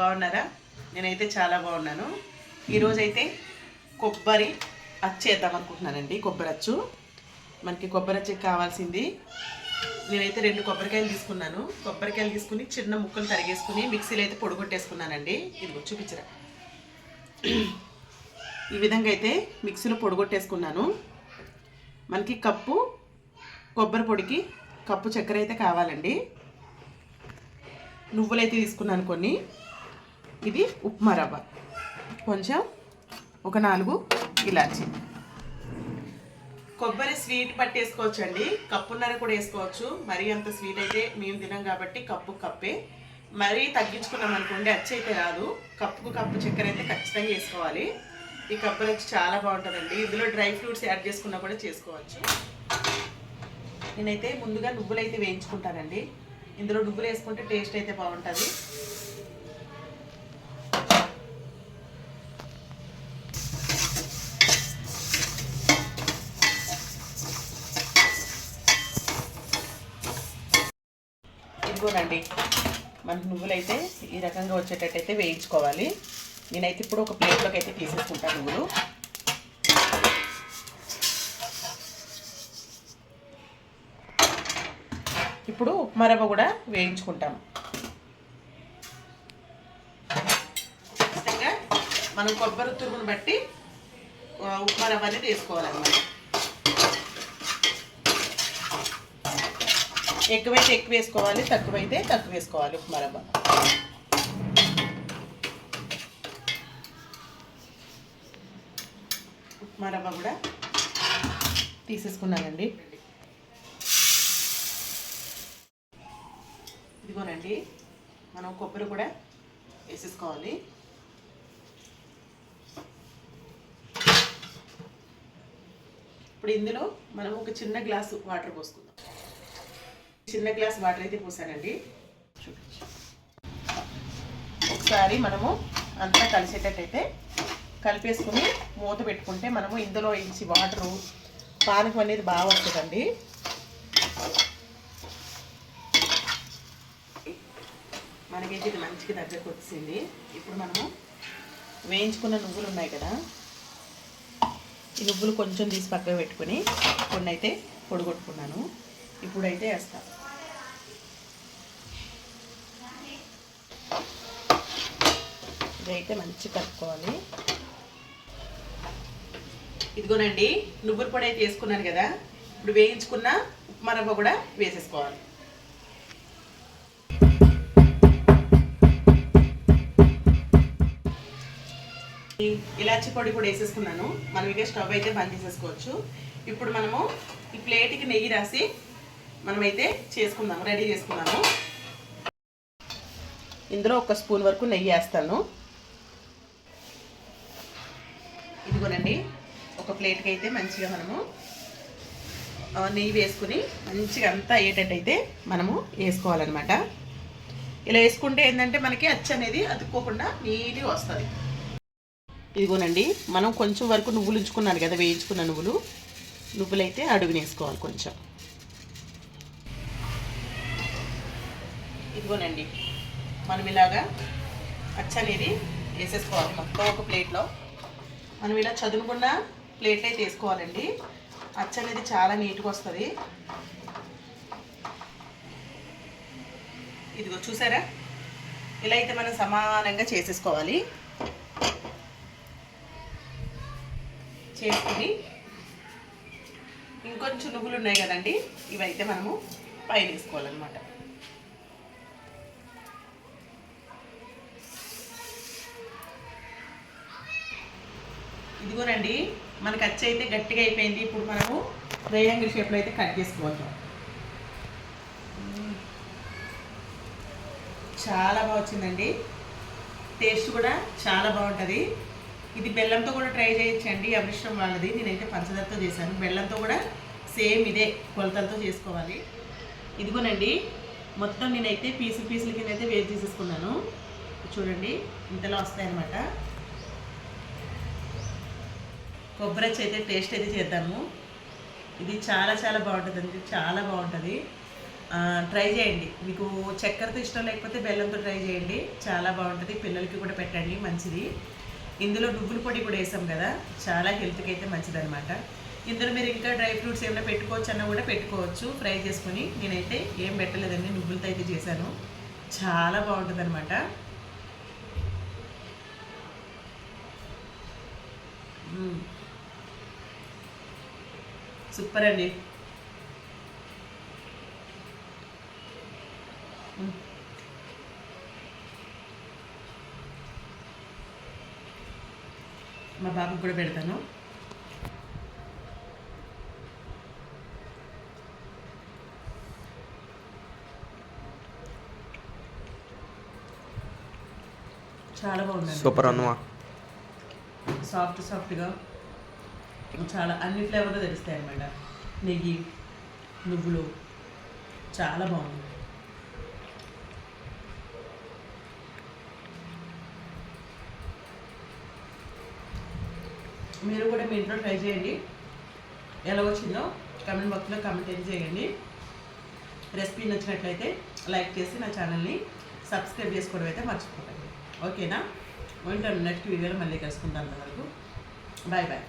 బాగున్నారా? నేనైతే చాలా బాగున్నాను. ఈరోజు అయితే కొబ్బరి అచ్చేద్దాం అనుకుంటున్నానండి కొబ్బరి అచ్చు. మనకి కొబ్బరి అచ్చు కావాల్సింది. నేనైతే రెండు కొబ్బరికాయలు తీసుకున్నాను. కొబ్బరికాయలు తీసుకుని చిన్న ముక్కలు తరిగేసుకుని మిక్సీలో అయితే పొడిగొట్టేసుకున్నానండి. ఇదిగో చూపించరా. ఈ విధంగా అయితే మిక్సీలో పొడిగొట్టేసుకున్నాను. మనకి కప్పు కొబ్బరి పొడికి కప్పు చక్కెర అయితే కావాలండి. నువ్వులైతే తీసుకున్నాను కొన్ని. ఇది ఉప్మా రవ్వ. కొంచెం ఒక నాలుగు ఇలాచి. కొబ్బరి స్వీట్ పట్టేసుకోవచ్చు అండి కప్పున్నర కూడా వేసుకోవచ్చు. మరీ అంత స్వీట్ అయితే మేము తినాం కాబట్టి కప్పు కప్పే. మరీ తగ్గించుకున్నాం అనుకోండి అచ్చి అయితే రాదు. కప్పుకు కప్పు చక్కెర అయితే ఖచ్చితంగా వేసుకోవాలి. ఈ కప్పులు వచ్చి చాలా బాగుంటుందండి. ఇందులో డ్రై ఫ్రూట్స్ యాడ్ చేసుకున్నా కూడా చేసుకోవచ్చు. నేనైతే ముందుగా నువ్వులు అయితే వేయించుకుంటానండి. ఇందులో నువ్వులు వేసుకుంటే టేస్ట్ అయితే బాగుంటుంది. ఇదిగోనండి మనకు నువ్వులైతే ఈ రకంగా వచ్చేటట్టయితే వేయించుకోవాలి. నేనైతే ఇప్పుడు ఒక ప్లేట్లోకి అయితే తీసేసుకుంటాను నువ్వులు. ఇప్పుడు ఉప్మా రవ్వ కూడా వేయించుకుంటాము మనం కొబ్బరి తురుగును బట్టి ఉప్మా రవ్వ అనేది వేసుకోవాలన్నమాట. ఎక్కువైతే ఎక్కువ వేసుకోవాలి తక్కువైతే తక్కువ వేసుకోవాలి ఉప్మా రవ్వ. ఉప్మా రవ్వ కూడా తీసేసుకున్నానండి. ఇదిగోనండి మనం కొబ్బరి కూడా వేసేసుకోవాలి. ఇప్పుడు ఇందులో మనం ఒక చిన్న గ్లాసు వాటర్ పోసుకుందాం. చిన్న గ్లాస్ వాటర్ అయితే పోసానండి. ఒకసారి మనము అంతా కలిసేటట్టయితే కలిపేసుకుని మూత పెట్టుకుంటే మనము ఇందులో ఇంచి వాటరు పానకం అనేది బాగా వస్తుందండి. మనకైతే ఇది మంచిగా దగ్గరకు వచ్చింది ఇప్పుడు మనము వేయించుకున్న నువ్వులు ఉన్నాయి కదా ఈ నువ్వులు కొంచెం తీసి పక్కకు పెట్టుకొని కొన్ని అయితే పొడిగొట్టుకున్నాను. ఇప్పుడైతే వేస్తాను ఇదైతే మంచి కలుపుకోవాలి. ఇదిగోనండి నువ్వుల పొడి అయితే వేసుకున్నాను కదా ఇప్పుడు వేయించుకున్న ఉప్మా రవ్వ కూడా వేసేసుకోవాలి. ఇలాచి పొడి కూడా వేసేసుకున్నాను. మనం ఇక స్టవ్ అయితే బంద్ చేసేసుకోవచ్చు. ఇప్పుడు మనము ఈ ప్లేట్కి నెయ్యి రాసి మనమైతే చేసుకుందాం రెడీ చేసుకున్నాము ఇందులో ఒక స్పూన్ వరకు నెయ్యి వేస్తాను. ఇదిగోనండి ఒక ప్లేట్కి అయితే మంచిగా మనము నెయ్యి వేసుకుని మంచిగా అంతా అయ్యేటట్టయితే మనము వేసుకోవాలన్నమాట. ఇలా వేసుకుంటే ఏంటంటే మనకి అచ్చ అనేది అతుక్కోకుండా నీట్గా వస్తుంది. ఇదిగోనండి మనం కొంచెం వరకు నువ్వులు ఉంచుకున్నాను కదా వేయించుకున్న నువ్వులు. నువ్వులైతే అడుగుని వేసుకోవాలి కొంచెం. ఇదిగోనండి. మనం ఇలాగా అచ్చ అనేది వేసేసుకోవాలి మొత్తం ఒక ప్లేట్లో. మనం ఇలా చదువుకున్న ప్లేట్ అయితే వేసుకోవాలండి అనేది చాలా నీట్గా వస్తుంది. ఇదిగో చూసారా? ఇలా అయితే మనం సమానంగా చేసేసుకోవాలి. చేసుకుని ఇంకొంచెం నువ్వులు ఉన్నాయి కదండి ఇవైతే మనము పైన వేసుకోవాలన్నమాట. ఇదిగోనండి మనకు అచ్చి అయితే గట్టిగా అయిపోయింది. ఇప్పుడు మనము రేయాంగిల్ షేప్లో అయితే కట్ చేసుకోవచ్చు చాలా బాగా వచ్చిందండి. టేస్ట్ కూడా చాలా బాగుంటుంది. ఇది బెల్లంతో కూడా ట్రై చేయొచ్చండి అభిష్టం వాళ్ళది. నేనైతే పంచదారతో చేశాను. బెల్లంతో కూడా సేమ్ ఇదే కొలతలతో చేసుకోవాలి. ఇదిగోనండి మొత్తం నేనైతే పీసులు పీసుల కింద అయితే వేసి తీసేసుకున్నాను చూడండి ఇంతలో వస్తాయన్నమాట. కొబ్బరి అయితే టేస్ట్ అయితే చేద్దాము. ఇది చాలా చాలా బాగుంటుందండి చాలా బాగుంటుంది. ట్రై చేయండి. మీకు చక్కెరతో ఇష్టం లేకపోతే బెల్లంతో ట్రై చేయండి. చాలా బాగుంటుంది పిల్లలకి కూడా పెట్టండి మంచిది. ఇందులో నువ్వుల పొడి కూడా వేసాం కదా చాలా హెల్త్కి అయితే మంచిది అనమాట ఇందులో మీరు ఇంకా డ్రై ఫ్రూట్స్ ఏమైనా పెట్టుకోవచ్చు అన్న కూడా పెట్టుకోవచ్చు ఫ్రై చేసుకుని. నేనైతే ఏం పెట్టలేదండి నువ్వులతో అయితే చేశాను. చాలా బాగుంటుంది అనమాట సూపర్ అండి. మా బాబుకి కూడా పెడతాను. చాలా బాగుంది సూపర్ అన్నమా? సాఫ్ట్ సాఫ్ట్గా. చాలా అన్ని ఫ్లేవర్లు తెలుస్తాయి అన్నమాట. నెయ్యి నువ్వులు. చాలా బాగుంది. మీరు కూడా మీ ఇంట్లో ట్రై చేయండి. ఎలా వచ్చిందో కమెంట్ బాక్స్లో కమెంట్ చేయండి. రెసిపీ నచ్చినట్లయితే లైక్ చేసి నా ఛానల్ని సబ్స్క్రైబ్ చేసుకోవడం అయితే మర్చిపోకండి. ఓకేనా? ఉంటాను. నెక్స్ట్ వీడియోలో మళ్ళీ కలుసుకుందాం అంతవరకు. Bye bye.